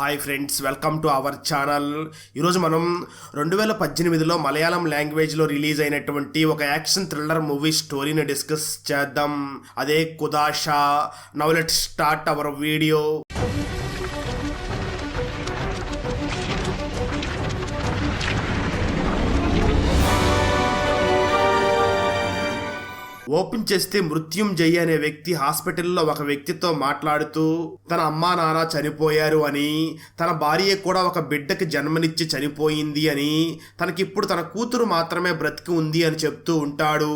Hi friends welcome to our channel. ఈరోజు మనం రెండు వేల పద్దెనిమిదిలో మలయాళం లాంగ్వేజ్లో రిలీజ్ అయినటువంటి ఒక యాక్షన్ థ్రిల్లర్ మూవీ స్టోరీని డిస్కస్ చేద్దాం. అదే కుదాషా now let start our video. Open చేస్తే మృత్యుంజయ్ అనే వ్యక్తి హాస్పిటల్లో ఒక వ్యక్తితో మాట్లాడుతూ తన అమ్మా నాన్న చనిపోయారు అని తన భార్య కూడా ఒక బిడ్డకి జన్మనిచ్చి చనిపోయింది అని తనకిప్పుడు తన కూతురు మాత్రమే బ్రతికి ఉంది అని చెప్తూ ఉంటాడు.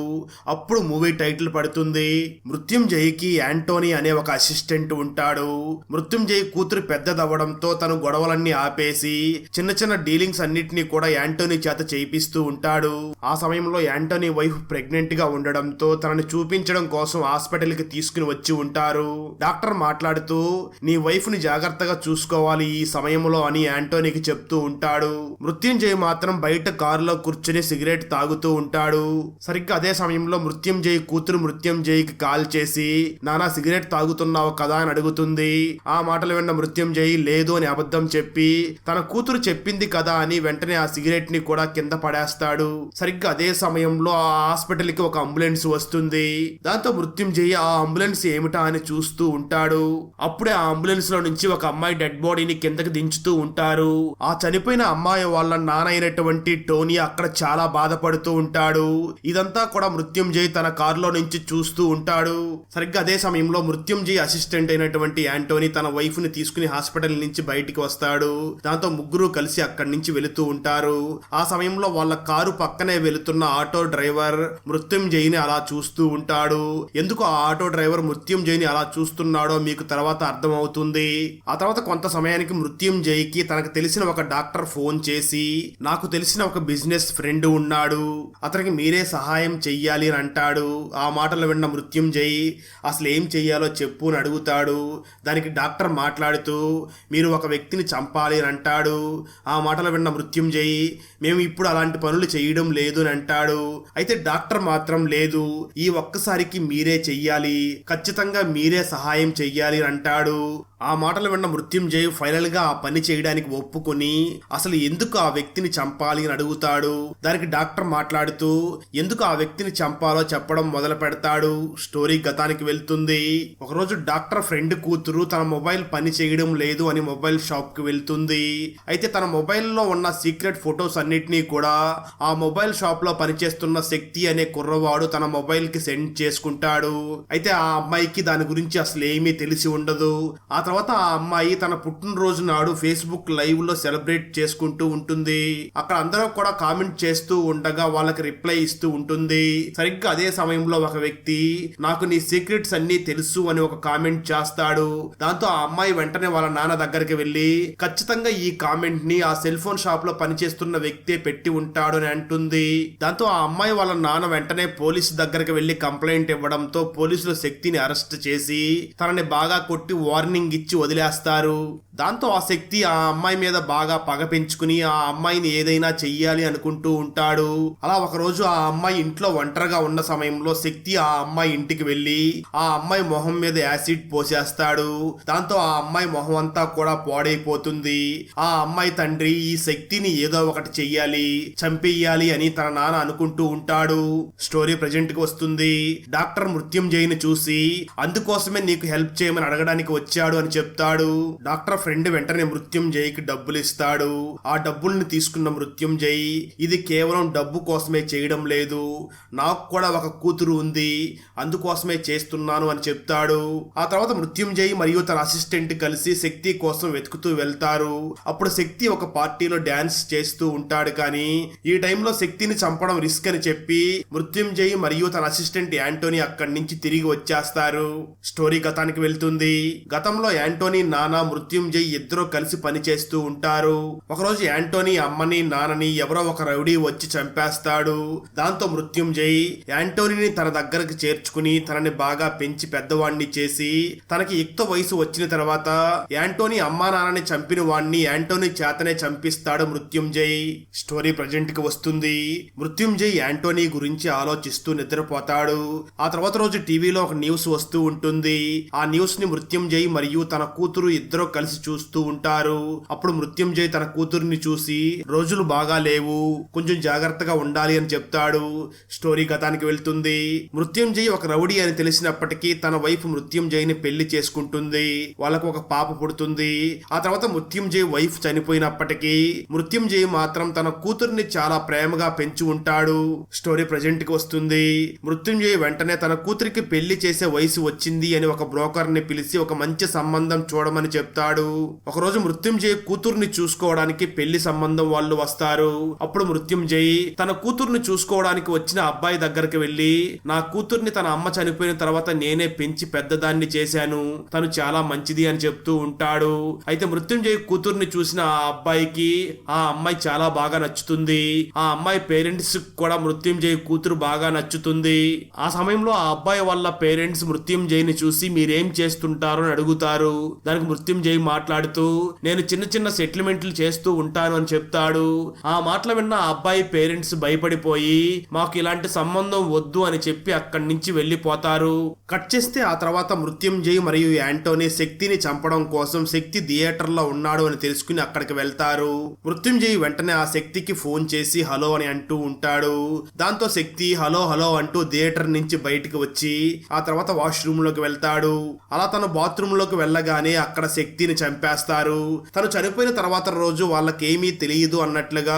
అప్పుడు మూవీ టైటిల్ పడుతుంది మృత్యుంజయ్కి యాంటోనీ అనే ఒక అసిస్టెంట్ ఉంటాడు. మృత్యుంజయ్ కూతురు పెద్దదవ్వడంతో తను గొడవలన్నీ ఆపేసి చిన్న చిన్న డీలింగ్స్ అన్నిటినీ కూడా యాంటోనీ చేత చేయిస్తూ ఉంటాడు. ఆ సమయంలో యాంటోనీ వైఫ్ ప్రెగ్నెంట్గా ఉండడంతో తనని చూపించడం కోసం హాస్పిటల్కి తీసుకుని వచ్చి ఉంటారు. డాక్టర్ మాట్లాడుతూ నీ వైఫ్ని జాగ్రత్తగా చూసుకోవాలి ఈ సమయంలో అని యాంటోనీకి చెప్తూ ఉంటాడు. మృత్యుంజయ్ మాత్రం బయట కారులో కూర్చుని సిగరెట్ తాగుతూ ఉంటాడు. సరిగ్గా అదే సమయంలో మృత్యుంజయ్ కూతురు మృత్యుంజయ్కి కాల్ చేసి నానా సిగరెట్ తాగుతున్నావు కదా అని అడుగుతుంది. ఆ మాటలు విన్న మృత్యుంజయ్ లేదు అని అబద్ధం చెప్పి తన కూతురు చెప్పింది కదా అని వెంటనే ఆ సిగరెట్ని కూడా కింద పడేస్తాడు. సరిగ్గా అదే సమయంలో ఆ హాస్పిటల్కి ఒక అంబులెన్స్ వస్తుంది దాంతో మృత్యుంజయ ఆ అంబులెన్స్ ఏమిటా అని చూస్తూ ఉంటాడు. అప్పుడే ఆ అంబులెన్స్లో నుంచి ఒక అమ్మాయి డెడ్ బాడీని కిందకి దించుతూ ఉంటారు. ఆ చనిపోయిన అమ్మాయి వాళ్ళ నాన్న అయినటువంటి టోనీ అక్కడ చాలా బాధపడుతూ ఉంటాడు. ఇదంతా కూడా మృత్యుంజయ్ తన కారులో నుంచి చూస్తూ ఉంటాడు. సరిగ్గా అదే సమయంలో మృత్యుంజయ్ అసిస్టెంట్ అయినటువంటి యాంటోనీ తన వైఫ్ని తీసుకుని హాస్పిటల్ నుంచి బయటికి వస్తాడు. దాంతో ముగ్గురు కలిసి అక్కడి నుంచి వెళుతూ ఉంటారు. ఆ సమయంలో వాళ్ళ కారు పక్కనే వెళుతున్న ఆటో డ్రైవర్ మృత్యుంజయ్ని అలా చూస్తూ చూస్తూ ఉంటాడు. ఎందుకు ఆ ఆటో డ్రైవర్ మృత్యుంజయ్ని అలా చూస్తున్నాడో మీకు తర్వాత అర్థమవుతుంది. ఆ తర్వాత కొంత సమయానికి మృత్యుంజయ్కి తనకు తెలిసిన ఒక డాక్టర్ ఫోన్ చేసి నాకు తెలిసిన ఒక బిజినెస్ ఫ్రెండ్ ఉన్నాడు. అతనికి మీరే సహాయం చెయ్యాలి అని అంటాడు. ఆ మాటలు విన్న మృత్యుంజయ్ అసలు ఏం చెయ్యాలో చెప్పు అని అడుగుతాడు. దానికి డాక్టర్ మాట్లాడుతూ మీరు ఒక వ్యక్తిని చంపాలి అని అంటాడు. ఆ మాటలు విన్న మృత్యుంజయ్ మేము ఇప్పుడు అలాంటి పనులు చేయడం లేదు అని అంటాడు. అయితే డాక్టర్ మాత్రం లేదు. ఈ ఒక్కసారికి మీరే చెయ్యాలి. ఖచ్చితంగా మీరే సహాయం చెయ్యాలి అని అంటాడు. ఆ మాటలు విన్న మృత్యుంజయ్ ఫైనల్గా ఆ పని చేయడానికి ఒప్పుకొని అసలు ఎందుకు ఆ వ్యక్తిని చంపాలి అని అడుగుతాడు. దానికి డాక్టర్ మాట్లాడుతూ ఎందుకు ఆ వ్యక్తిని చంపాలో చెప్పడం మొదలు పెడతాడు. స్టోరీ గతానికి వెళ్తుంది. ఒకరోజు డాక్టర్ ఫ్రెండ్ కూతురు తన మొబైల్ పని చేయడం లేదు అని మొబైల్ షాప్కి వెళ్తుంది. అయితే తన మొబైల్లో ఉన్న సీక్రెట్ ఫొటోస్ అన్నిటినీ కూడా ఆ మొబైల్ షాప్లో పనిచేస్తున్న శక్తి అనే కుర్రవాడు తన మొబైల్కి సెండ్ చేసుకుంటాడు. అయితే ఆ అమ్మాయికి దాని గురించి అసలు ఏమీ తెలిసి ఉండదు. ఆ తర్వాత ఆ అమ్మాయి తన పుట్టినరోజు నాడు ఫేస్బుక్ లైవ్లో సెలబ్రేట్ చేసుకుంటూ ఉంటుంది. అక్కడ అందరూ కూడా కామెంట్ చేస్తూ ఉండగా వాళ్ళకి రిప్లై ఇస్తూ ఉంటుంది. సరిగ్గా అదే సమయంలో ఒక వ్యక్తి నాకు నీ సీక్రెట్స్ అన్ని తెలుసు అని ఒక కామెంట్ చేస్తాడు. దాంతో ఆ అమ్మాయి వెంటనే వాళ్ళ నాన్న దగ్గరికి వెళ్ళి ఖచ్చితంగా ఈ కామెంట్ని ఆ సెల్ ఫోన్ షాప్లో పనిచేస్తున్న వ్యక్తే పెట్టి ఉంటాడు అని అంటుంది. దాంతో ఆ అమ్మాయి వాళ్ళ నాన్న వెంటనే పోలీసు దగ్గరికి వెళ్ళి కంప్లైంట్ ఇవ్వడంతో పోలీసులు శక్తిని అరెస్ట్ చేసి తనని బాగా కొట్టి వార్నింగ్ ఇచ్చి వదిలేస్తారు. దాంతో ఆ శక్తి ఆ అమ్మాయి మీద బాగా పగ పెంచుకుని ఆ అమ్మాయిని ఏదైనా చెయ్యాలి అనుకుంటూ ఉంటాడు. అలా ఒక రోజు ఆ అమ్మాయి ఇంట్లో ఒంటరిగా ఉన్న సమయంలో శక్తి ఆ అమ్మాయి ఇంటికి వెళ్ళి ఆ అమ్మాయి మొహం మీద యాసిడ్ పోసేస్తాడు. దాంతో ఆ అమ్మాయి మొహం అంతా కూడా పాడైపోతుంది. ఆ అమ్మాయి తండ్రి ఈ శక్తిని ఏదో ఒకటి చెయ్యాలి చంపేయాలి అని తన నాన్న అనుకుంటూ ఉంటాడు. స్టోరీ ప్రజెంట్కి వస్తుంది. డాక్టర్ మృత్యుంజయ్ని చూసి అందుకోసమే నీకు హెల్ప్ చేయమని అడగడానికి వచ్చాడు అని చెప్తాడు. డాక్టర్ ఫ్రెండ్ వెంటనే మృత్యుంజయ్కి డబ్బులు ఇస్తాడు. ఆ డబ్బుల్ని తీసుకున్న మృత్యుంజయ్ ఇది కేవలం డబ్బు కోసమే చేయడం లేదు. నాకు కూడా ఒక కూతురు ఉంది. అందుకోసమే చేస్తున్నాను అని చెప్తాడు. ఆ తర్వాత మృత్యుంజయ్ మరియు తన అసిస్టెంట్ కలిసి శక్తి కోసం వెతుకుతూ వెళ్తారు. అప్పుడు శక్తి ఒక పార్టీలో డాన్స్ చేస్తూ ఉంటాడు కానీ ఈ టైంలో శక్తిని చంపడం రిస్క్ అని చెప్పి మృత్యుంజయ్ మరియు తన అసిస్టెంట్ యాంటోనీ అక్కడి నుంచి తిరిగి వచ్చేస్తారు. స్టోరీ గతానికి వెళ్తుంది. గతంలో యాంటోనీ నాన్న మృత్యుంజయ్ ఇద్దరూ కలిసి పనిచేస్తూ ఉంటారు. ఒకరోజు యాంటోనీ అమ్మని నాన్నని ఎవరో ఒక రౌడీ వచ్చి చంపేస్తాడు. దాంతో మృత్యుంజయ్ యాంటోనీని తన దగ్గరకు చేర్చుకుని తనని బాగా పెంచి పెద్దవాణ్ణి చేసి తనకి యుక్త వయసు వచ్చిన తర్వాత యాంటోనీ అమ్మా నాన్నని చంపిన వాణ్ణి యాంటోనీ చేతనే చంపిస్తాడు మృత్యుంజయ్. స్టోరీ ప్రజెంట్కి వస్తుంది. మృత్యుంజయ్ యాంటోనీ గురించి ఆలోచిస్తూ నిద్రపోతాడు. ఆ తర్వాత రోజు టీవీలో ఒక న్యూస్ వస్తూ ఉంటుంది. ఆ న్యూస్ని మృత్యుంజయ్ మరియు తన కూతురు ఇద్దరు కలిసి చూస్తూ ఉంటారు. అప్పుడు మృత్యుంజయ్ తన కూతురుని చూసి రోజులు బాగా లేవు. కొంచెం జాగ్రత్తగా ఉండాలి అని చెప్తాడు. స్టోరీ గతానికి వెళ్తుంది. మృత్యుంజయ్ ఒక రౌడీ అని తెలిసినప్పటికీ తన వైఫ్ మృత్యుంజయ్ని పెళ్ళి చేసుకుంటుంది. వాళ్ళకు ఒక పాప పుడుతుంది. ఆ తర్వాత మృత్యుంజయ్ వైఫ్ చనిపోయినప్పటికీ మృత్యుంజయ్ మాత్రం తన కూతుర్ని చాలా ప్రేమగా పెంచి ఉంటాడు. స్టోరీ ప్రజెంట్కి వస్తుంది. మృత్యుంజయ్ వెంటనే తన కూతురికి పెళ్ళి చేసే వయసు వచ్చింది అని ఒక బ్రోకర్ని పిలిచి ఒక మంచి సంబంధం సంబంధం చూడమని చెప్తాడు. ఒకరోజు మృత్యుంజయ్ కూతుర్ని చూసుకోవడానికి పెళ్ళి సంబంధం వాళ్ళు వస్తారు. అప్పుడు మృత్యుంజయ్ తన కూతుర్ని చూసుకోవడానికి వచ్చిన అబ్బాయి దగ్గరికి వెళ్ళి నా కూతుర్ని తన అమ్మ చనిపోయిన తర్వాత నేనే పెంచి పెద్దదాన్ని చేశాను. తను చాలా మంచిది అని చెప్తూ ఉంటాడు. అయితే మృత్యుంజయ్ కూతుర్ని చూసిన ఆ అబ్బాయికి ఆ అమ్మాయి చాలా బాగా నచ్చుతుంది. ఆ అమ్మాయి పేరెంట్స్ కూడా మృత్యుంజయ్ కూతురు బాగా నచ్చుతుంది. ఆ సమయంలో ఆ అబ్బాయి వాళ్ళ పేరెంట్స్ మృత్యుంజయ్ని చూసి మీరేం చేస్తుంటారు అని అడుగుతారు. దానికి మృత్యుంజయ్ మాట్లాడుతూ నేను చిన్న చిన్న సెటిల్మెంట్లు చేస్తూ ఉంటాను అని చెప్తాడు. ఆ మాటలు విన్న ఆ అబ్బాయి పేరెంట్స్ భయపడిపోయి మాకు ఇలాంటి సంబంధం వద్దు అని చెప్పి అక్కడి నుంచి వెళ్ళిపోతారు. కట్ చేస్తే ఆ తర్వాత మృత్యుంజయ్ మరియు యాంటోనీ శక్తిని చంపడం కోసం శక్తి థియేటర్లో ఉన్నాడు అని తెలుసుకుని అక్కడికి వెళ్తారు. మృత్యుంజయ్ వెంటనే ఆ శక్తికి ఫోన్ చేసి హలో అని అంటూ ఉంటాడు. దాంతో శక్తి హలో హలో అంటూ థియేటర్ నుంచి బయటకు వచ్చి ఆ తర్వాత వాష్రూమ్లోకి వెళ్తాడు. అలా తను బాత్రూమ్లోకి వెళ్ళగానే అక్కడ శక్తిని చంపేస్తారు. తను చనిపోయిన తర్వాత రోజు వాళ్ళకేమీ తెలియదు అన్నట్లుగా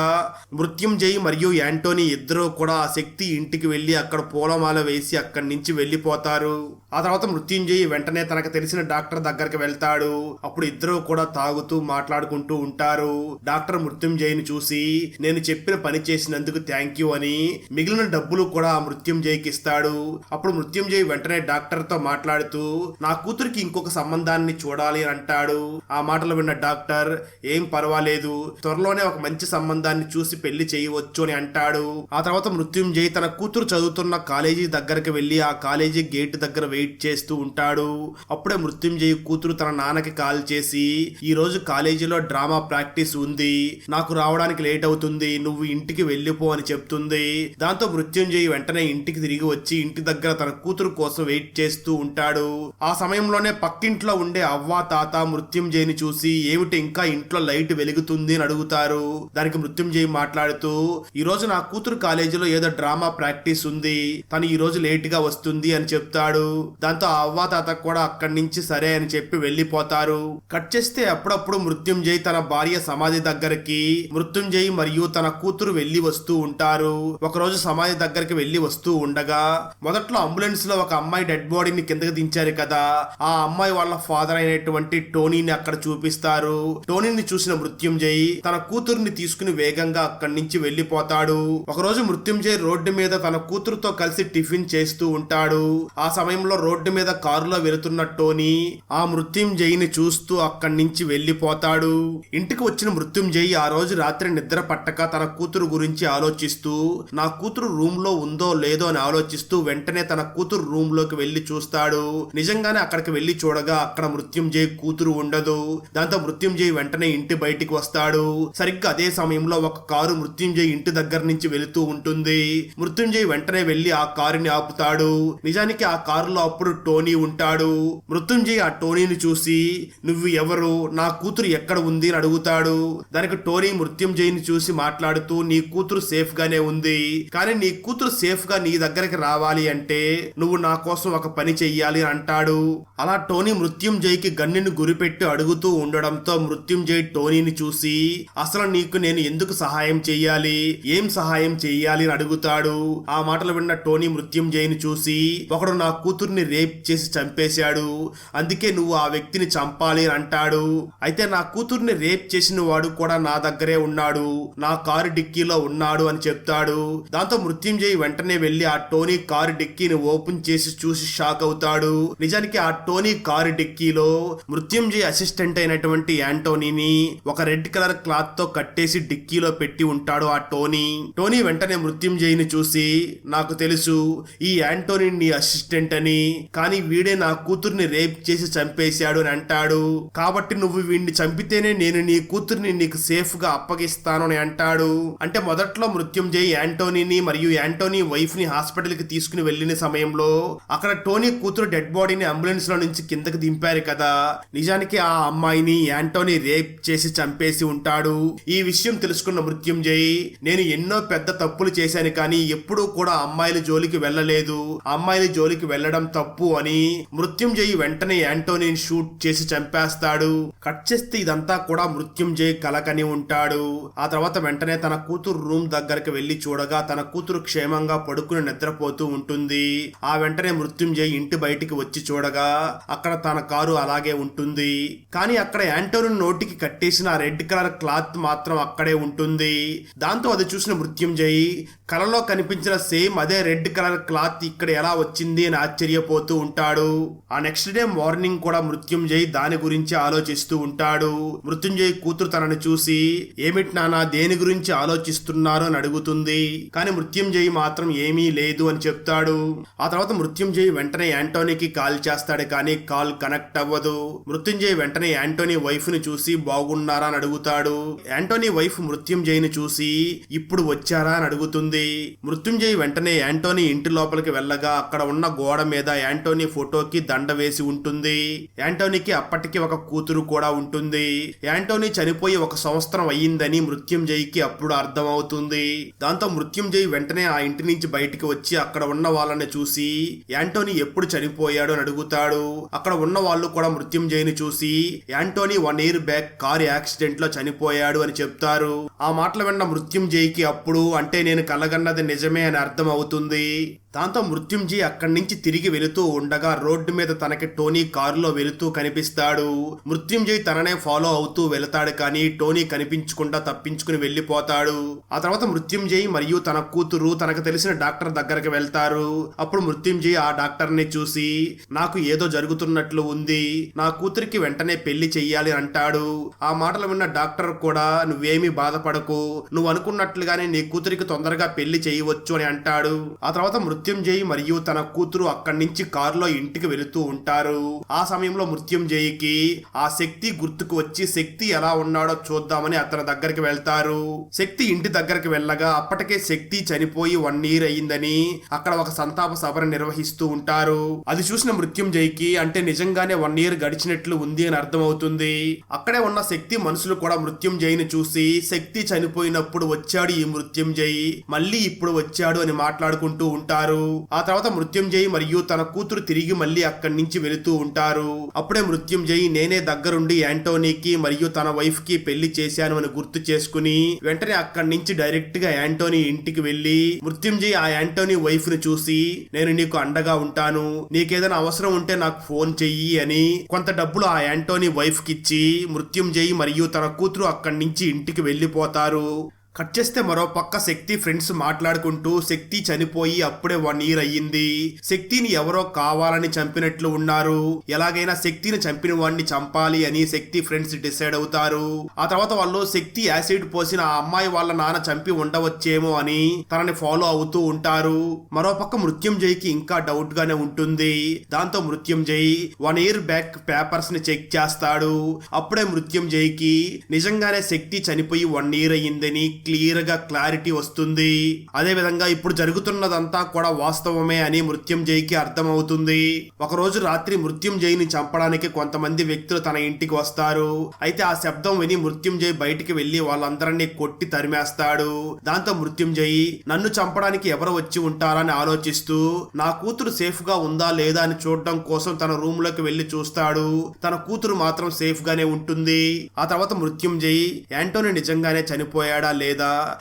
మృత్యుంజయ్ మరియు యాంటోనీ ఇద్దరూ కూడా ఆ శక్తి ఇంటికి వెళ్ళి అక్కడ పూలమాల వేసి అక్కడి నుంచి వెళ్ళిపోతారు. ఆ తర్వాత మృత్యుంజయ్ వెంటనే తనకు తెలిసిన డాక్టర్ దగ్గరికి వెళ్తాడు. అప్పుడు ఇద్దరూ కూడా తాగుతూ మాట్లాడుకుంటూ ఉంటారు. డాక్టర్ మృత్యుంజయ్ని చూసి నేను చెప్పిన పని చేసినందుకు థ్యాంక్ యూ అని మిగిలిన డబ్బులు కూడా ఆ మృత్యుంజయ్కి ఇస్తాడు. అప్పుడు మృత్యుంజయ్ వెంటనే డాక్టర్తో మాట్లాడుతూ నా కూతురికి ఇంకొక సంబంధాన్ని చూడాలి అని అంటాడు. ఆ మాటలు విన్న డాక్టర్ ఏం పర్వాలేదు త్వరలోనే ఒక మంచి సంబంధాన్ని చూసి పెళ్ళి చేయవచ్చు అని అంటాడు. ఆ తర్వాత మృత్యుంజయ్ తన కూతురు చదువుతున్న కాలేజీ దగ్గరికి వెళ్ళి ఆ కాలేజీ గేట్ దగ్గర వెయిట్ చేస్తూ ఉంటాడు. అప్పుడే మృత్యుంజయ్ కూతురు తన నాన్నకి కాల్ చేసి ఈ రోజు కాలేజీలో డ్రామా ప్రాక్టీస్ ఉంది నాకు రావడానికి లేట్ అవుతుంది నువ్వు ఇంటికి వెళ్ళిపో అని చెప్తుంది. దాంతో మృత్యుంజయ్ వెంటనే ఇంటికి తిరిగి వచ్చి ఇంటి దగ్గర తన కూతురు కోసం వెయిట్ చేస్తూ ఉంటాడు. ఆ సమయంలోనే పక్కింట్లో ఉండే అవ్వా తాత మృత్యుంజయ్ని చూసి ఏమిటి ఇంకా ఇంట్లో లైట్ వెలుగుతుంది అని అడుగుతారు. దానికి మృత్యుంజయ్ మాట్లాడుతూ ఈ రోజు నా కూతురు కాలేజీలో ఏదో డ్రామా ప్రాక్టీస్ ఉంది. తను ఈ రోజు లేట్గా వస్తుంది అని చెప్తాడు. దాంతో ఆ తాత కూడా అక్కడి నుంచి సరే అని చెప్పి వెళ్ళిపోతారు. కట్ చేస్తే అప్పుడప్పుడు మృత్యుంజయ్ తన భార్య సమాధి దగ్గరికి మృత్యుంజయ్ మరియు తన కూతురు వెళ్ళి వస్తూ ఉంటారు. ఒకరోజు సమాధి దగ్గరికి వెళ్ళి వస్తూ ఉండగా మొదట్లో అంబులెన్స్లో ఒక అమ్మాయి డెడ్ బాడీని కిందకి దించారు కదా. ఆ అమ్మాయి వాళ్ళ ఫాదర్ అయినటువంటి టోనీని అక్కడ చూపిస్తారు. టోనీని చూసిన మృత్యుంజయ్ తన కూతుర్ని తీసుకుని వేగంగా అక్కడి నుంచి వెళ్ళిపోతాడు ఒకరోజు మృత్యుంజయ్ రోడ్డు మీద తన కూతురుతో కలిసి టిఫిన్ చేస్తూ ఉంటాడు. ఆ సమయంలో రోడ్డు మీద కారులో వెళుతున్న టోనీ ఆ మృత్యుంజయ్ని చూస్తూ అక్కడి నుంచి వెళ్ళిపోతాడు ఇంటికి వచ్చిన మృత్యుంజయ్ ఆ రోజు రాత్రి నిద్ర పట్టక తన కూతురు గురించి ఆలోచిస్తూ నా కూతురు రూమ్లో ఉందో లేదో అని ఆలోచిస్తూ వెంటనే తన కూతురు రూమ్లోకి వెళ్ళి చూస్తాడు. నిజంగానే అక్కడికి వెళ్ళి చూడగా అక్కడ మృత్యుంజయ్ కూతురు ఉండదు. దాంతో మృత్యుంజయ్ వెంటనే ఇంటి బయటికి వస్తాడు. సరిగ్గా అదే సమయంలో ఒక కారు మృత్యుంజయ్ ఇంటి దగ్గర నుంచి వెళుతూ ఉంటుంది. మృత్యుంజయ్ వెంటనే వెళ్ళి ఆ కారుని ఆపుతాడు. నిజానికి ఆ కారులో అప్పుడు టోనీ ఉంటాడు. మృత్యుంజయ్ ఆ టోనీని చూసి నువ్వు ఎవరు? నా కూతురు ఎక్కడ ఉంది? అని అడుగుతాడు. దానికి టోనీ మృత్యుంజయ్ని చూసి మాట్లాడుతూ నీ కూతురు సేఫ్ గానే ఉంది. కానీ నీ కూతురు సేఫ్గా నీ దగ్గరికి రావాలి అంటే నువ్వు నా కోసం ఒక పని చెయ్యాలి అని అంటాడు. అలా టోనీ మృత్యుంజయ్కి గన్నుని గురిపెట్టి అడుగుతూ ఉండడంతో మృత్యుంజయ్ టోనీని చూసి అసలు నీకు నేను ఎందుకు సహాయం చెయ్యాలి? ఏం సహాయం చెయ్యాలి? అని అడుగుతాడు. ఆ మాటలు విన్న టోనీ మృత్యుంజయ్ని చూసి ఒకడు నా కూతుర్ని రేప్ చేసి చంపేశాడు. అందుకే నువ్వు ఆ వ్యక్తిని చంపాలి అని అంటాడు. అయితే నా కూతుర్ని రేప్ చేసిన వాడు కూడా నా దగ్గరే ఉన్నాడు. నా కారు డిక్కీలో ఉన్నాడు అని చెప్తాడు. దాంతో మృత్యుంజయ్ వెంటనే వెళ్ళి ఆ టోనీ కారు డిక్కీని ఓపెన్ చేసి చూసి షాక్ అవుతాడు. నిజానికి ఆ టోనీ కారు డిక్కీ కిటికీలో మృత్యుంజయ్ అసిస్టెంట్ అయినటువంటి యాంటోనీని ఒక రెడ్ కలర్ క్లాత్తో కట్టేసి డిక్కీలో పెట్టి ఉంటాడు ఆ టోనీ. టోనీ వెంటనే మృత్యుంజయ్ని చూసి నాకు తెలుసు ఈ యాంటోనీ నీ అసిస్టెంట్ అని. కానీ వీడే నా కూతుర్ని రేప్ చేసి చంపేశాడు అని అంటాడు. కాబట్టి నువ్వు వీడిని చంపితేనే నేను నీ కూతుర్ని నీకు సేఫ్గా అప్పగిస్తాను అని అంటాడు. అంటే మొదట్లో మృత్యుంజయ్ యాంటోనీని మరియు యాంటోనీ వైఫ్ని హాస్పిటల్కి తీసుకుని వెళ్ళిన సమయంలో అక్కడ టోనీ కూతురు డెడ్ బాడీని అంబులెన్స్లో నుంచి కిందకి దింపారు. చెప్పారు కదా. నిజానికి ఆ అమ్మాయిని యాంటోనీ రేప్ చేసి చంపేసి ఉంటాడు. ఈ విషయం తెలుసుకున్న మృత్యుంజయ్ నేను ఎన్నో పెద్ద తప్పులు చేశాను కానీ ఎప్పుడూ కూడా అమ్మాయిల జోలికి వెళ్ళలేదు. అమ్మాయిల జోలికి వెళ్ళడం తప్పు అని మృత్యుంజయ్ వెంటనే యాంటోనీని షూట్ చేసి చంపేస్తాడు. కట్ చేస్తే ఇదంతా కూడా మృత్యుంజయ్ కలకని ఉంటాడు. ఆ తర్వాత వెంటనే తన కూతురు రూమ్ దగ్గరికి వెళ్ళి చూడగా తన కూతురు క్షేమంగా పడుకుని నిద్రపోతూ ఉంటుంది. ఆ వెంటనే మృత్యుంజయ్ ఇంటి బయటికి వచ్చి చూడగా అక్కడ తన కారు అలాగే ఉంటుంది. కానీ అక్కడ యాంటోని నోటికి కట్టేసిన రెడ్ కలర్ క్లాత్ మాత్రం అక్కడే ఉంటుంది. దాంతో అది చూసిన మృత్యుంజయ్ కలలో కనిపించిన సేమ్ అదే రెడ్ కలర్ క్లాత్ ఇక్కడ ఎలా వచ్చింది అని ఆశ్చర్యపోతూ ఉంటాడు. ఆ నెక్స్ట్ డే మార్నింగ్ కూడా మృత్యుంజయ్ దాని గురించి ఆలోచిస్తూ ఉంటాడు. మృత్యుంజయ్ కూతురు తనని చూసి ఏమిటి నానా దేని గురించి ఆలోచిస్తున్నారు అని అడుగుతుంది. కానీ మృత్యుంజయ్ మాత్రం ఏమీ లేదు అని చెప్తాడు. ఆ తర్వాత మృత్యుంజయ్ వెంటనే యాంటోనీకి కాల్ చేస్తాడు. కానీ కాల్ కనెక్ట్ అవ్వదు మృత్యుంజయ్ వెంటనే యాంటోనీ వైఫ్ని చూసి బాగున్నారా అని అడుగుతాడు. యాంటోనీ వైఫ్ మృత్యుంజయ్ని చూసి ఇప్పుడు వచ్చారా అని అడుగుతుంది. మృత్యుంజయ్ వెంటనే యాంటోనీ ఇంటి లోపలికి వెళ్ళగా అక్కడ ఉన్న గోడ మీద యాంటోనీ ఫోటోకి దండ వేసి ఉంటుంది. యాంటోనీకి అప్పటికి ఒక కూతురు కూడా ఉంటుంది. యాంటోనీ చనిపోయి ఒక సంవత్సరం అయ్యిందని మృత్యుంజయ్కి అప్పుడు అర్థమవుతుంది. దాంతో మృత్యుంజయ్ వెంటనే ఆ ఇంటి నుంచి బయటికి వచ్చి అక్కడ ఉన్న వాళ్ళని చూసి యాంటోనీ ఎప్పుడు చనిపోయాడు అని అడుగుతాడు. అక్కడ ఉన్న వాళ్ళు కూడా మృత్యుంజయ్ని చూసి Antony one year back car యాక్సిడెంట్లో చనిపోయాడు అని చెప్తారు. ఆ మాటలు విన్న మృత్యుంజయ్కి అప్పుడు అంటే నేను కలగన్నది నిజమే అని అర్థం అవుతుంది దాంతో మృత్యుంజయ్ అక్కడి నుంచి తిరిగి వెళుతూ ఉండగా రోడ్డు మీద తనకి టోనీ కారులో వెళుతూ కనిపిస్తాడు. మృత్యుంజయ్ తననే ఫాలో అవుతూ వెళతాడు కానీ టోనీ కనిపించకుండా తప్పించుకుని వెళ్ళిపోతాడు. ఆ తర్వాత మృత్యుంజయ్ మరియు తన కూతురు తనకు తెలిసిన డాక్టర్ దగ్గరకు వెళ్తారు. అప్పుడు మృత్యుంజయ్ ఆ డాక్టర్ని చూసి నాకు ఏదో జరుగుతున్నట్లు ఉంది. నా కూతురికి వెంటనే పెళ్ళి చెయ్యాలి అంటాడు. ఆ మాటలు విన్న డాక్టర్ కూడా నువ్వేమీ బాధపడకు. నువ్వు అనుకున్నట్లుగానే నీ కూతురికి తొందరగా పెళ్ళి చేయవచ్చు అని అంటాడు. ఆ తర్వాత మృత్యుంజయి మరియు తన కూతురు అక్కడి నుంచి కారులో ఇంటికి వెళుతూ ఉంటారు. ఆ సమయంలో మృత్యుంజయికి ఆ శక్తి గుర్తుకు వచ్చి శక్తి ఎలా ఉన్నాడో చూద్దామని అతని దగ్గరికి వెళ్తారు. శక్తి ఇంటి దగ్గరికి వెళ్ళగా అప్పటికే శక్తి చనిపోయి వన్ ఇయర్ అయ్యిందని అక్కడ ఒక సంతాప సభను నిర్వహిస్తూ ఉంటారు. అది చూసిన మృత్యుంజయికి అంటే నిజంగానే వన్ ఇయర్ గడిచినట్లు ఉంది అని అర్థమవుతుంది. అక్కడే ఉన్న శక్తి మనుషులు కూడా మృత్యుంజయిని చూసి శక్తి చనిపోయినప్పుడు వచ్చాడు ఈ మృత్యుంజయి మళ్ళీ ఇప్పుడు వచ్చాడు అని మాట్లాడుకుంటూ ఉంటారు. ఆ తర్వాత మృత్యుంజయ్ మరియు తన కూతురు తిరిగి మళ్ళీ అక్కడి నుంచి వెళుతూ ఉంటారు. అప్పుడే మృత్యుంజయ్ నేనే దగ్గరుండి యాంటోనీకి మరియు తన వైఫ్కి పెళ్ళి చేశాను అని గుర్తు చేసుకుని వెంటనే అక్కడి నుంచి డైరెక్ట్గా యాంటోనీ ఇంటికి వెళ్ళి మృత్యుంజయ్ ఆ యాంటోనీ వైఫ్ను చూసి నేను నీకు అండగా ఉంటాను. నీకేదైనా అవసరం ఉంటే నాకు ఫోన్ చెయ్యి అని కొంత డబ్బులు ఆ యాంటోనీ వైఫ్ కిచ్చి మృత్యుంజయ్ మరియు తన కూతురు అక్కడి నుంచి ఇంటికి వెళ్ళిపోతారు కట్ చేస్తే మరో పక్క శక్తి ఫ్రెండ్స్ మాట్లాడుకుంటూ శక్తి చనిపోయి అప్పుడే వన్ ఇయర్ అయ్యింది. శక్తిని ఎవరో కావాలని చంపినట్లు ఉన్నారు. ఎలాగైనా శక్తిని చంపిన వాడిని చంపాలి అని శక్తి ఫ్రెండ్స్ డిసైడ్ అవుతారు. ఆ తర్వాత వాళ్ళు శక్తి యాసిడ్ పోసిన ఆ అమ్మాయి వాళ్ళ నాన్న చంపి ఉండవచ్చేమో అని తనని ఫాలో అవుతూ ఉంటారు. మరో పక్క మృత్యుంజయ్కి ఇంకా డౌట్ గానే ఉంటుంది. దాంతో మృత్యుంజయ్ వన్ ఇయర్ బ్యాక్ పేపర్స్ని చెక్ చేస్తాడు. అప్పుడే మృత్యుంజయ్కి నిజంగానే శక్తి చనిపోయి వన్ ఇయర్ అయ్యిందని క్లియర్గా క్లారిటీ వస్తుంది. అదే విధంగా ఇప్పుడు జరుగుతున్నదంతా కూడా వాస్తవమే అని మృత్యుంజయ్కి అర్థమవుతుంది. ఒకరోజు రాత్రి మృత్యుంజయ్ని చంపడానికి కొంతమంది వ్యక్తులు తన ఇంటికి వస్తారు. అయితే ఆ శబ్దం విని మృత్యుంజయ్ బయటికి వెళ్ళి వాళ్ళందరినీ కొట్టి తరిమేస్తాడు. దాంతో మృత్యుంజయ్ నన్ను చంపడానికి ఎవరు వచ్చి ఉంటారని ఆలోచిస్తూ నా కూతురు సేఫ్గా ఉందా లేదా అని చూడడం కోసం తన రూమ్లోకి వెళ్ళి చూస్తాడు. తన కూతురు మాత్రం సేఫ్ గానే ఉంటుంది. ఆ తర్వాత మృత్యుంజయ్ యాంటోని నిజంగానే చనిపోయాడా లేదా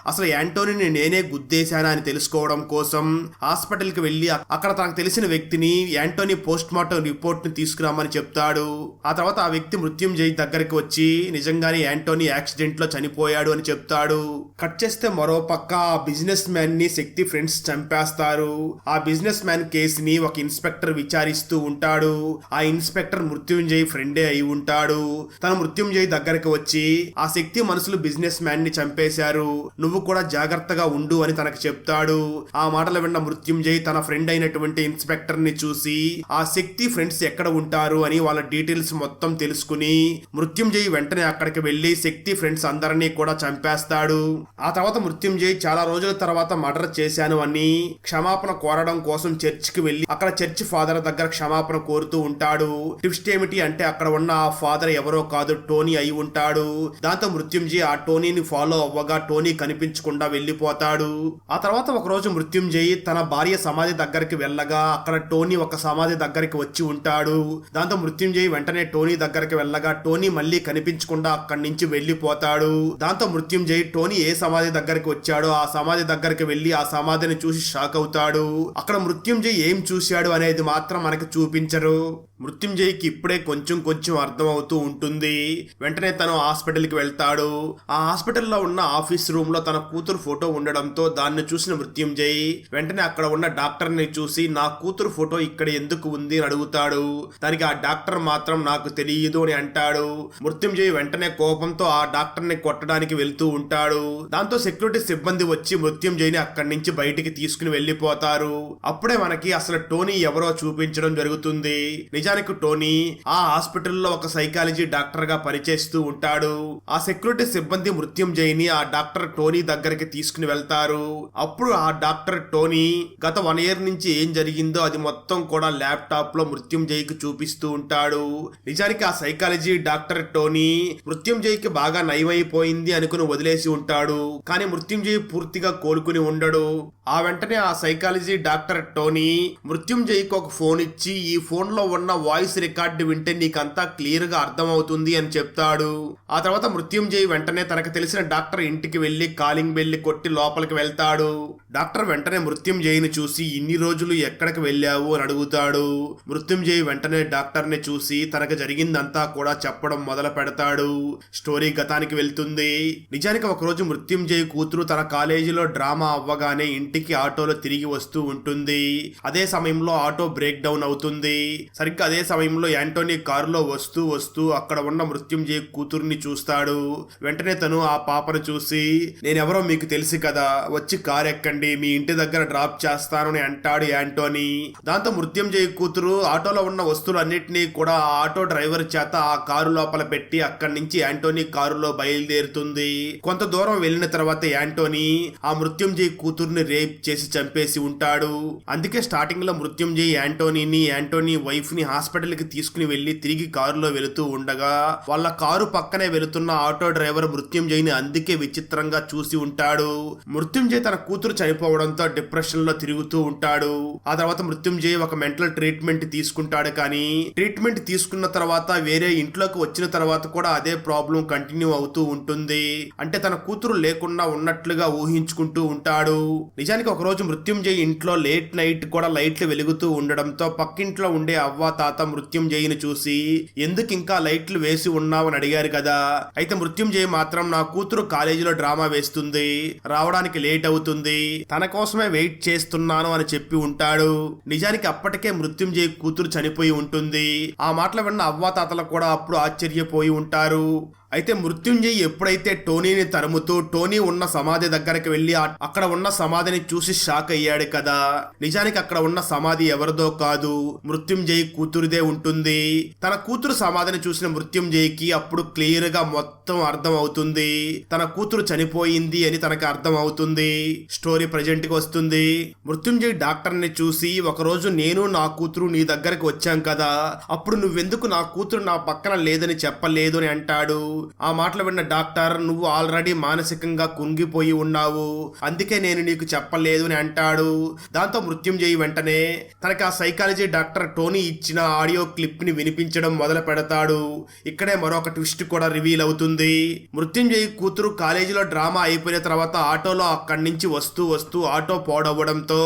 అసలు యాంటోనీని నేనే గుద్దేశానా అని తెలుసుకోవడం కోసం హాస్పిటల్కి వెళ్ళి అక్కడ తనకు తెలిసిన వ్యక్తిని యాంటోనీ పోస్ట్ మార్టం రిపోర్ట్ని తీసుకురామని చెప్తాడు. ఆ తర్వాత ఆ వ్యక్తి మృత్యుంజయ్ దగ్గరికి వచ్చి నిజంగానే యాంటోనీ యాక్సిడెంట్లో చనిపోయాడు అని చెప్తాడు. కట్ చేస్తే మరో పక్క ఆ బిజినెస్ మ్యాన్ని శక్తి ఫ్రెండ్స్ చంపేస్తారు. ఆ బిజినెస్ మ్యాన్ కేసుని ఒక ఇన్స్పెక్టర్ విచారిస్తూ ఉంటాడు. ఆ ఇన్స్పెక్టర్ మృత్యుంజయ్ ఫ్రెండే అయి ఉంటాడు. తన మృత్యుంజయ్ దగ్గరకు వచ్చి ఆ శక్తి మనసులు బిజినెస్ మ్యాన్ని చంపేశారు. చనిపోయారు నువ్వు కూడా జాగ్రత్తగా ఉండు అని తనకు చెప్తాడు. ఆ మాటలు విన్న మృత్యుంజయ్ తన ఫ్రెండ్ అయినటువంటి ఇన్స్పెక్టర్ని చూసి ఆ శక్తి ఫ్రెండ్స్ ఎక్కడ ఉంటారు? అని వాళ్ళ డీటెయిల్స్ మొత్తం తెలుసుకుని మృత్యుంజయ్ వెంటనే అక్కడికి వెళ్ళి శక్తి ఫ్రెండ్స్ అందరినీ కూడా చంపేస్తాడు. ఆ తర్వాత మృత్యుంజయ్ చాలా రోజుల తర్వాత మర్డర్ చేశాను అని క్షమాపణ కోరడం కోసం చర్చికి వెళ్ళి అక్కడ చర్చ్ ఫాదర్ దగ్గర క్షమాపణ కోరుతూ ఉంటాడు. ట్విస్ట్ ఏమిటి అంటే అక్కడ ఉన్న ఆ ఫాదర్ ఎవరో కాదు టోనీ అయి ఉంటాడు. దాంతో మృత్యుంజయ్ ఆ టోనీని ఫాలో అవ్వగా టోనీ కనిపించకుండా వెళ్ళిపోతాడు. ఆ తర్వాత ఒక రోజు మృత్యుంజయ్ తన భార్య సమాధి దగ్గరికి వెళ్ళగా అక్కడ టోనీ ఒక సమాధి దగ్గరికి వచ్చి ఉంటాడు. దాంతో మృత్యుంజయ్ వెంటనే టోనీ దగ్గరికి వెళ్ళగా టోనీ మళ్ళీ కనిపించకుండా అక్కడి నుంచి వెళ్ళిపోతాడు దాంతో మృత్యుంజయ్ టోనీ ఏ సమాధి దగ్గరికి వచ్చాడో ఆ సమాధి దగ్గరికి వెళ్ళి ఆ సమాధిని చూసి షాక్ అవుతాడు. అక్కడ మృత్యుంజయ్ ఏం చూశాడు అనేది మాత్రం మనకు చూపించరు. మృత్యుంజయ్కి ఇప్పుడే కొంచెం కొంచెం అర్థం అవుతూ ఉంటుంది. వెంటనే తను హాస్పిటల్కి వెళ్తాడు. ఆ హాస్పిటల్లో ఉన్న ఆఫీస్ రూమ్లో తన కూతురు ఫోటో ఉండడంతో దాన్ని చూసిన మృత్యుంజయ్ వెంటనే అక్కడ ఉన్న డాక్టర్ని చూసి నా కూతురు ఫోటో ఇక్కడ ఎందుకు ఉంది? అని అడుగుతాడు. దానికి ఆ డాక్టర్ మాత్రం నాకు తెలియదు అని అంటాడు. మృత్యుంజయ్ వెంటనే కోపంతో ఆ డాక్టర్ని కొట్టడానికి వెళ్తూ ఉంటాడు. దాంతో సెక్యూరిటీ సిబ్బంది వచ్చి మృత్యుంజయ్ని అక్కడి నుంచి బయటికి తీసుకుని వెళ్ళిపోతారు అప్పుడే మనకి అసలు టోనీ ఎవరో చూపించడం జరుగుతుంది. నిజానికి టోనీ ఆ హాస్పిటల్లో ఒక సైకాలజీ డాక్టర్గా పనిచేస్తూ ఉంటాడు. ఆ సెక్యూరిటీ సిబ్బంది మృత్యుంజయ్ని ఆ డాక్టర్ డాక్టర్ టోనీ దగ్గరికి తీసుకుని వెళ్తారు. అప్పుడు ఆ డాక్టర్ టోనీ గత వన్ ఇయర్ నుంచి ఏం జరిగిందో అది మొత్తం కూడా ల్యాప్టాప్లో మృత్యుంజయ్కి చూపిస్తూ ఉంటాడు. నిజానికి ఆ సైకాలజీ డాక్టర్ టోనీ మృత్యుంజయ్కి బాగా నయమైపోయింది అనుకుని వదిలేసి ఉంటాడు. కానీ మృత్యుంజయ్ పూర్తిగా కోలుకుని ఉండడు. ఆ వెంటనే ఆ సైకాలజీ డాక్టర్ టోనీ మృత్యుంజయ్కి ఒక ఫోన్ ఇచ్చి ఈ ఫోన్లో ఉన్న వాయిస్ రికార్డు వింటే నీకంతా క్లియర్గా అర్థమవుతుంది అని చెప్తాడు. ఆ తర్వాత మృత్యుంజయ్ వెంటనే తనకు తెలిసిన డాక్టర్ ఇంటికి వెళ్ళి కాలింగ్ బెల్లి కొట్టి లోపలికి వెళ్తాడు. డాక్టర్ వెంటనే మృత్యుంజయ్ని చూసి ఇన్ని రోజులు ఎక్కడికి వెళ్ళావు? అని అడుగుతాడు. మృత్యుంజయ్ వెంటనే డాక్టర్ని చూసి తనకు జరిగిందంతా కూడా చెప్పడం మొదలు పెడతాడు. స్టోరీ గతానికి వెళ్తుంది. నిజానికి ఒకరోజు మృత్యుంజయ్ కూతురు తన కాలేజీలో డ్రామా అవ్వగానే ఇంటికి ఆటోలో తిరిగి వస్తూ ఉంటుంది. అదే సమయంలో ఆటో బ్రేక్ డౌన్ అవుతుంది. సరిగ్గా అదే సమయంలో యాంటోనీ కారులో వస్తూ వస్తూ అక్కడ ఉన్న మృత్యుంజయ కూతుర్ని చూస్తాడు. వెంటనే తను ఆ పాపను చూసి నేనెవరో మీకు తెలుసు కదా వచ్చి కారు ఎక్కండి మీ ఇంటి దగ్గర డ్రాప్ చేస్తాను అని అంటాడు యాంటోనీ. దాంతో మృత్యుంజయ కూతురు ఆటోలో ఉన్న వస్తువులన్నిటినీ కూడా ఆ ఆటో డ్రైవర్ చేత ఆ కారు లోపల పెట్టి అక్కడి నుంచి యాంటోనీ కారులో బయలుదేరుతుంది. కొంత దూరం వెళ్ళిన తర్వాత యాంటోనీ ఆ మృత్యుంజయ కూతుర్ని రేప్ చేసి చంపేసి ఉంటాడు. అందుకే స్టార్టింగ్లో మృత్యుంజయ్ యాంటోనీని యాంటోనీ వైఫ్ని హాస్పిటల్కి తీసుకుని వెళ్ళి తిరిగి కారులో వెళుతూ ఉండగా వాళ్ళ కారు పక్కనే వెళుతున్న ఆటో డ్రైవర్ మృత్యుంజయ్ని అందుకే విచిత్రంగా చూసి ఉంటాడు. మృత్యుంజయ్ తన కూతురు చనిపోవడంతో డిప్రెషన్లో తిరుగుతూ ఉంటాడు. ఆ తర్వాత మృత్యుంజయ్ ఒక మెంటల్ ట్రీట్మెంట్ తీసుకుంటాడు కానీ ట్రీట్మెంట్ తీసుకున్న తర్వాత వేరే ఇంట్లోకి వచ్చిన తర్వాత కూడా అదే ప్రాబ్లం కంటిన్యూ అవుతూ ఉంటుంది. అంటే తన కూతురు లేకుండా ఉన్నట్లుగా ఊహించుకుంటూ ఉంటాడు. నిజానికి నిజానికి ఒకరోజు మృత్యుంజయ్ ఇంట్లో లేట్ నైట్ కూడా లైట్లు వెలుగుతూ ఉండడంతో పక్కింట్లో ఉండే అవ్వ తాత మృత్యుంజయ్ని చూసి ఎందుకు ఇంకా లైట్లు వేసి ఉన్నావని అడిగారు కదా. అయితే మృత్యుంజయ్ మాత్రం నా కూతురు కాలేజీలో డ్రామా వేస్తుంది రావడానికి లేట్ అవుతుంది తన కోసమే వెయిట్ చేస్తున్నాను అని చెప్పి ఉంటాడు. నిజానికి అప్పటికే మృత్యుంజయ్ కూతురు చనిపోయి ఉంటుంది. ఆ మాటలు విన్న అవ్వాతాతలు కూడా అప్పుడు ఆశ్చర్యపోయి ఉంటారు. అయితే మృత్యుంజయ్ ఎప్పుడైతే టోనీని తరుముతూ టోనీ ఉన్న సమాధి దగ్గరికి వెళ్ళి అక్కడ ఉన్న సమాధిని చూసి షాక్ అయ్యాడు కదా. నిజానికి అక్కడ ఉన్న సమాధి ఎవరిదో కాదు. మృత్యుంజయ్ కూతురిదే ఉంటుంది. తన కూతురు సమాధిని చూసిన మృత్యుంజయ్కి అప్పుడు క్లియర్గా మొత్తం అర్థం అవుతుంది తన కూతురు చనిపోయింది అని తనకు అర్థం అవుతుంది స్టోరీ ప్రజెంట్కి వస్తుంది. మృత్యుంజయ్ డాక్టర్ని చూసి ఒకరోజు నేను నా కూతురు నీ దగ్గరకు వచ్చాం కదా. అప్పుడు నువ్వెందుకు నా కూతురు నా పక్కన లేదని చెప్పలేదు అని అంటాడు. ఆ మాటలు విన్న డాక్టర్ నువ్వు ఆల్రెడీ మానసికంగా కుంగిపోయి ఉన్నావు. అందుకే నేను నీకు చెప్పలేదు అని అంటాడు. దాంతో మృత్యుంజయ్ వెంటనే తనకి ఆ సైకాలజీ డాక్టర్ టోనీ ఇచ్చిన ఆడియో క్లిప్ని వినిపించడం మొదలు పెడతాడు. ఇక్కడే మరొక ట్విస్ట్ కూడా రివీల్ అవుతుంది. మృత్యుంజయ్ కూతురు కాలేజీలో డ్రామా అయిపోయిన తర్వాత ఆటోలో అక్కడి నుంచి వస్తూ వస్తూ ఆటో పోడవడంతో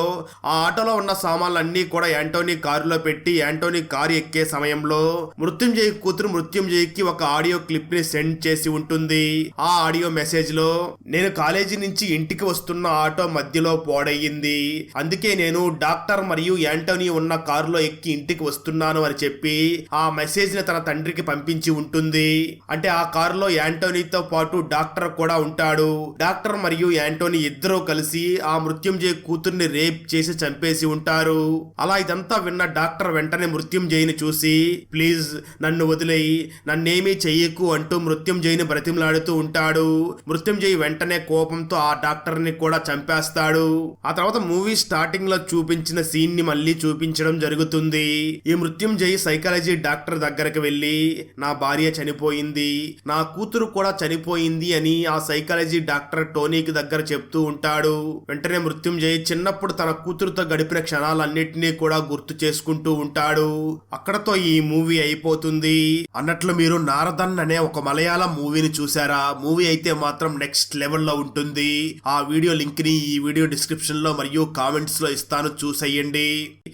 ఆ ఆటోలో ఉన్న సామాన్లన్నీ కూడా యాంటోనీ కారులో పెట్టి యాంటోనీ కారు ఎక్కే సమయంలో మృత్యుంజయ్ కూతురు మృత్యుంజయ్కి ఒక ఆడియో క్లిప్ని సెండ్ చేసి ఉంటుంది. ఆ ఆడియో మెసేజ్లో నేను కాలేజీ నుంచి ఇంటికి వస్తున్న ఆటో మధ్యలో పోడయ్యింది. అందుకే నేను డాక్టర్ మరియు యాంటోనీ ఉన్న కారులో ఎక్కి ఇంటికి వస్తున్నాను అని చెప్పి ఆ మెసేజ్ని తన తండ్రికి పంపించి ఉంటుంది. అంటే ఆ కారులో యాంటోనీతో పాటు డాక్టర్ కూడా ఉంటాడు. డాక్టర్ మరియు యాంటోనీ ఇద్దరూ కలిసి ఆ మృత్యుంజయ కూతుర్ని రేప్ చేసి చంపేసి ఉంటారు. అలా ఇదంతా విన్న డాక్టర్ వెంటనే మృత్యుంజయని చూసి ప్లీజ్ నన్ను వదిలేయి. నన్నేమీ చెయ్యకు అంటూ మృత్యుంజయిని బ్రతిమలాడుతూ ఉంటాడు. మృత్యుంజయ్ వెంటనే కోపంతో ఆ డాక్టర్ని కూడా చంపేస్తాడు. ఆ తర్వాత మూవీ స్టార్టింగ్లో చూపించిన సీన్ని మళ్ళీ చూపించడం జరుగుతుంది. ఈ మృత్యుంజయ్ సైకాలజీ డాక్టర్ దగ్గరకు వెళ్ళి నా భార్య చనిపోయింది. నా కూతురు కూడా చనిపోయింది అని ఆ సైకాలజీ డాక్టర్ టోనీకి దగ్గర చెప్తూ ఉంటాడు. వెంటనే మృత్యుంజయ్ చిన్నప్పుడు తన కూతురుతో గడిపిన క్షణాలన్నింటినీ కూడా గుర్తు చేసుకుంటూ ఉంటాడు. అక్కడతో ఈ మూవీ అయిపోతుంది. అన్నట్లు మీరు నారదన్ అనే ఒక మల మలయాళం మూవీని చూసారా మూవీ అయితే మాత్రం నెక్స్ట్ లెవెల్లో ఉంటుంది. ఆ వీడియో లింక్ని ఈ వీడియో డిస్క్రిప్షన్లో మరియు కామెంట్స్లో ఇస్తాను. చూసేయండి.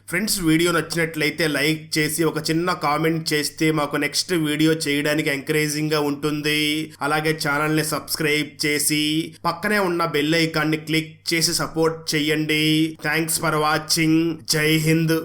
ఫ్రెండ్స్ వీడియో నచ్చినట్లయితే లైక్ చేసి ఒక చిన్న కామెంట్ చేస్తే మాకు నెక్స్ట్ వీడియో చేయడానికి ఎంకరేజింగ్గా ఉంటుంది. అలాగే ఛానల్ని సబ్స్క్రైబ్ చేసి పక్కనే ఉన్న బెల్ ఐకాన్ని క్లిక్ చేసి సపోర్ట్ చేయండి. Thanks for watching Jai Hind